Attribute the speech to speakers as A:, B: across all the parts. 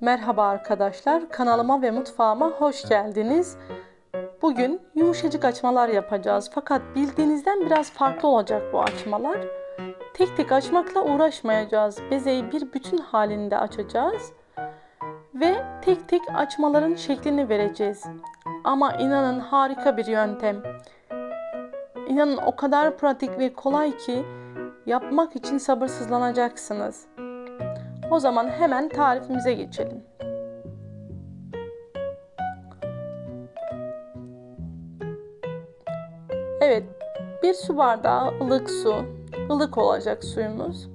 A: Merhaba arkadaşlar, kanalıma ve mutfağıma hoş geldiniz. Bugün yumuşacık açmalar yapacağız. Fakat bildiğinizden biraz farklı olacak bu açmalar. Tek tek açmakla uğraşmayacağız. Bezeyi bir bütün halinde açacağız. Ve tek tek açmaların şeklini vereceğiz. Ama inanın harika bir yöntem. İnanın o kadar pratik ve kolay ki yapmak için sabırsızlanacaksınız. O zaman hemen tarifimize geçelim. Evet, bir su bardağı ılık su, ılık olacak suyumuz.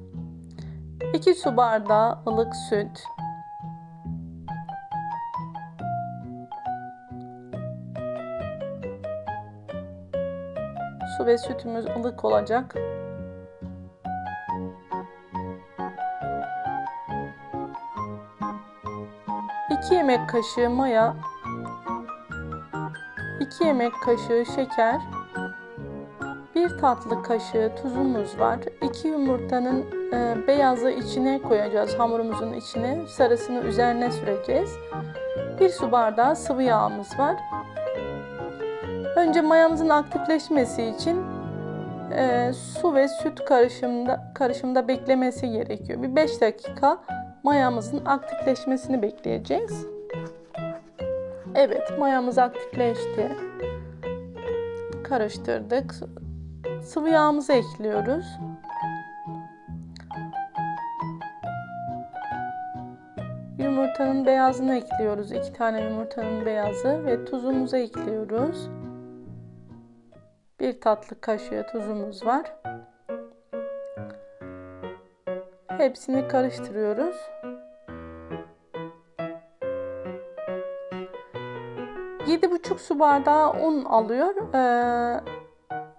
A: 2 su bardağı ılık süt. Su ve sütümüz ılık olacak. 2 yemek kaşığı maya, 2 yemek kaşığı şeker, 1 tatlı kaşığı tuzumuz var. 2 yumurtanın e, beyazı içine koyacağız hamurumuzun içine. Sarısını üzerine süreceğiz. 1 su bardağı sıvı yağımız var. Önce mayamızın aktifleşmesi için e, su ve süt karışımda karışımda beklemesi gerekiyor. Bir 5 dakika mayamızın aktifleşmesini bekleyeceğiz. Evet, mayamız aktifleşti. Karıştırdık. Sıvı yağımızı ekliyoruz. Yumurtanın beyazını ekliyoruz. İki tane yumurtanın beyazı ve tuzumuzu ekliyoruz. Bir tatlı kaşığı tuzumuz var. Hepsini karıştırıyoruz. Yedi buçuk su bardağı un alıyor. Ee,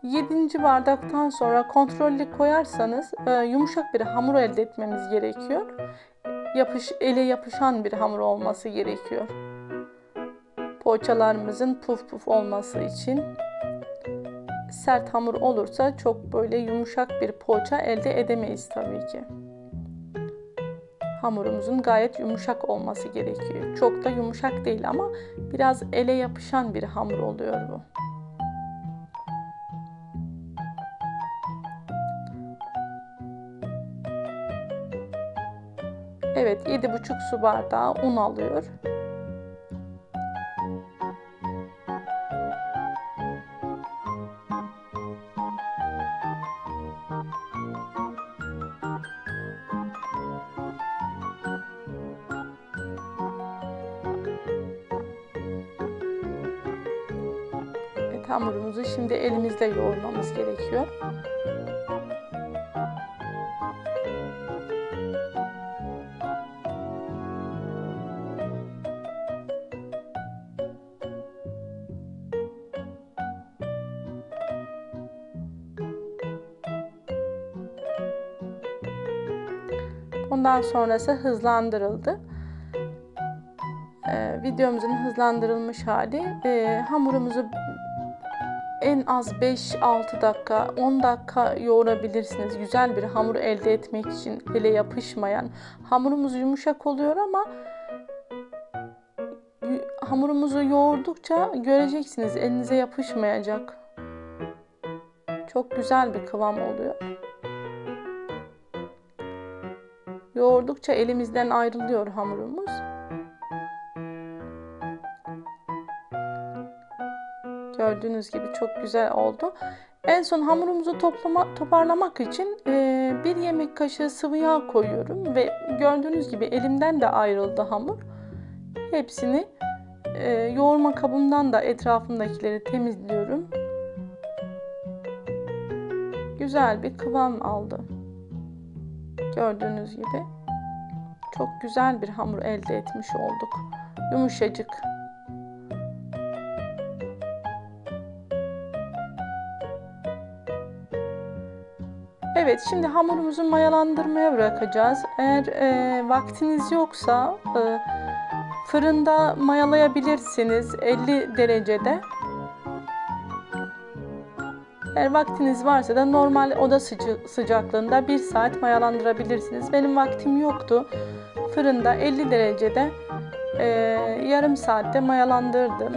A: 7. bardaktan sonra kontrollü koyarsanız e, yumuşak bir hamur elde etmemiz gerekiyor. Yapış, ele yapışan bir hamur olması gerekiyor. Poğaçalarımızın puf puf olması için sert hamur olursa çok böyle yumuşak bir poğaça elde edemeyiz tabii ki hamurumuzun gayet yumuşak olması gerekiyor. Çok da yumuşak değil ama biraz ele yapışan bir hamur oluyor bu. Evet 7,5 su bardağı un alıyor. Hamurumuzu şimdi elimizle yoğurmamız gerekiyor. Ondan sonrası hızlandırıldı. Ee, videomuzun hızlandırılmış hali. Ee, hamurumuzu en az 5-6 dakika, 10 dakika yoğurabilirsiniz. Güzel bir hamur elde etmek için ele yapışmayan. Hamurumuz yumuşak oluyor ama hamurumuzu yoğurdukça göreceksiniz elinize yapışmayacak. Çok güzel bir kıvam oluyor. Yoğurdukça elimizden ayrılıyor hamurumuz. Gördüğünüz gibi çok güzel oldu. En son hamurumuzu toplama, toparlamak için e, bir yemek kaşığı sıvı yağ koyuyorum ve gördüğünüz gibi elimden de ayrıldı hamur. Hepsini e, yoğurma kabımdan da etrafındakileri temizliyorum. Güzel bir kıvam aldı. Gördüğünüz gibi çok güzel bir hamur elde etmiş olduk. Yumuşacık. Evet şimdi hamurumuzu mayalandırmaya bırakacağız. Eğer e, vaktiniz yoksa e, fırında mayalayabilirsiniz 50 derecede. Eğer vaktiniz varsa da normal oda sıca sıcaklığında 1 saat mayalandırabilirsiniz. Benim vaktim yoktu. fırında 50 derecede e, yarım saatte mayalandırdım.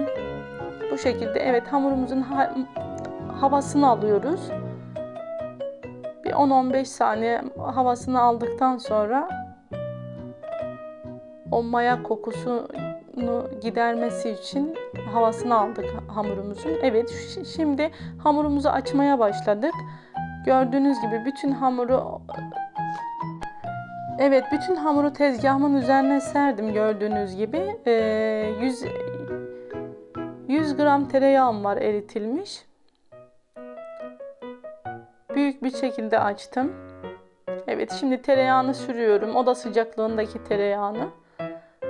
A: Bu şekilde evet hamurumuzun ha- havasını alıyoruz. Bir 10-15 saniye havasını aldıktan sonra o maya kokusunu gidermesi için havasını aldık hamurumuzun. Evet şimdi hamurumuzu açmaya başladık. Gördüğünüz gibi bütün hamuru Evet bütün hamuru tezgahımın üzerine serdim gördüğünüz gibi. Ee, 100 100 gram tereyağım var eritilmiş. Büyük bir şekilde açtım. Evet şimdi tereyağını sürüyorum. Oda sıcaklığındaki tereyağını.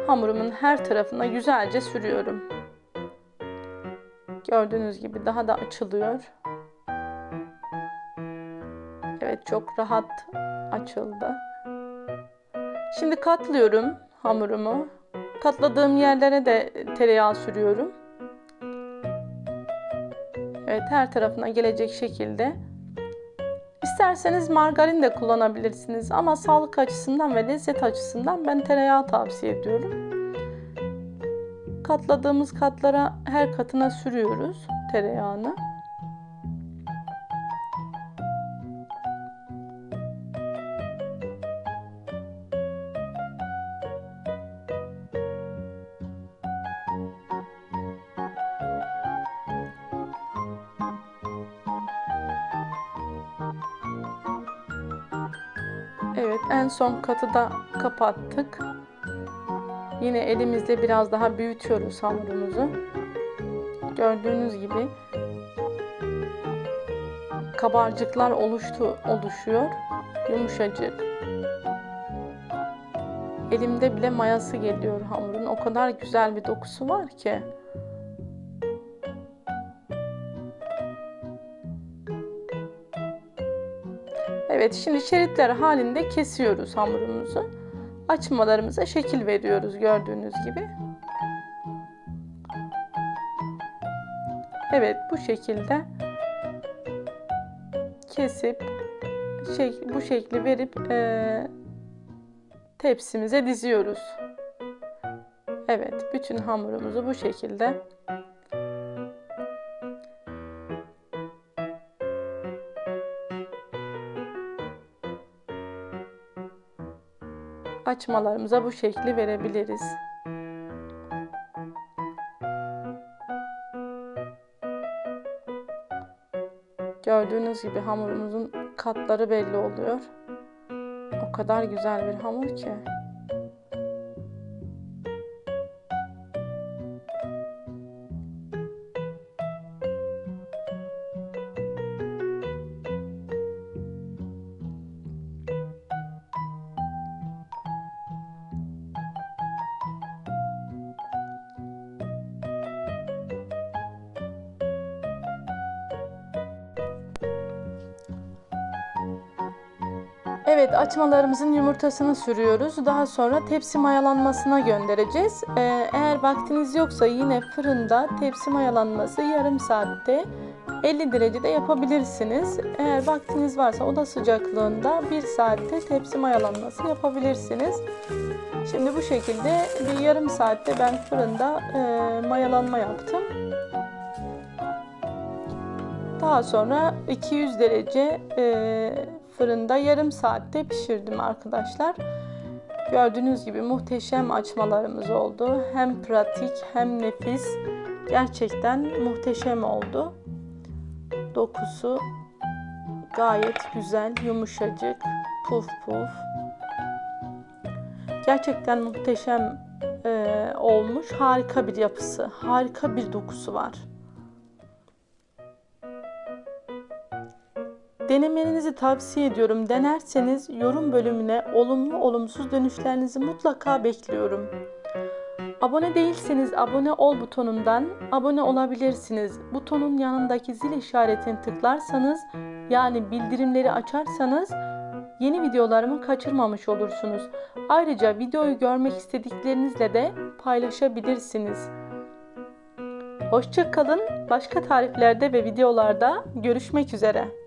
A: Hamurumun her tarafına güzelce sürüyorum. Gördüğünüz gibi daha da açılıyor. Evet çok rahat açıldı. Şimdi katlıyorum hamurumu. Katladığım yerlere de tereyağı sürüyorum. Evet her tarafına gelecek şekilde. İsterseniz margarin de kullanabilirsiniz ama sağlık açısından ve lezzet açısından ben tereyağı tavsiye ediyorum. Katladığımız katlara her katına sürüyoruz tereyağını. En son katı da kapattık. Yine elimizle biraz daha büyütüyoruz hamurumuzu. Gördüğünüz gibi kabarcıklar oluştu oluşuyor. Yumuşacık. Elimde bile mayası geliyor hamurun. O kadar güzel bir dokusu var ki. Evet şimdi şeritler halinde kesiyoruz hamurumuzu. Açmalarımıza şekil veriyoruz gördüğünüz gibi. Evet bu şekilde kesip şey, bu şekli verip e, tepsimize diziyoruz. Evet bütün hamurumuzu bu şekilde açmalarımıza bu şekli verebiliriz. Gördüğünüz gibi hamurumuzun katları belli oluyor. O kadar güzel bir hamur ki. Evet açmalarımızın yumurtasını sürüyoruz. Daha sonra tepsi mayalanmasına göndereceğiz. Ee, eğer vaktiniz yoksa yine fırında tepsi mayalanması yarım saatte 50 derecede yapabilirsiniz. Eğer vaktiniz varsa oda sıcaklığında 1 saatte tepsi mayalanması yapabilirsiniz. Şimdi bu şekilde bir yarım saatte ben fırında e, mayalanma yaptım. Daha sonra 200 derece e, fırında yarım saatte pişirdim arkadaşlar. Gördüğünüz gibi muhteşem açmalarımız oldu. Hem pratik hem nefis. Gerçekten muhteşem oldu. Dokusu gayet güzel, yumuşacık, puf puf. Gerçekten muhteşem e, olmuş. Harika bir yapısı, harika bir dokusu var. Denemenizi tavsiye ediyorum. Denerseniz yorum bölümüne olumlu olumsuz dönüşlerinizi mutlaka bekliyorum. Abone değilseniz abone ol butonundan abone olabilirsiniz. Butonun yanındaki zil işaretini tıklarsanız yani bildirimleri açarsanız yeni videolarımı kaçırmamış olursunuz. Ayrıca videoyu görmek istediklerinizle de paylaşabilirsiniz. Hoşçakalın. Başka tariflerde ve videolarda görüşmek üzere.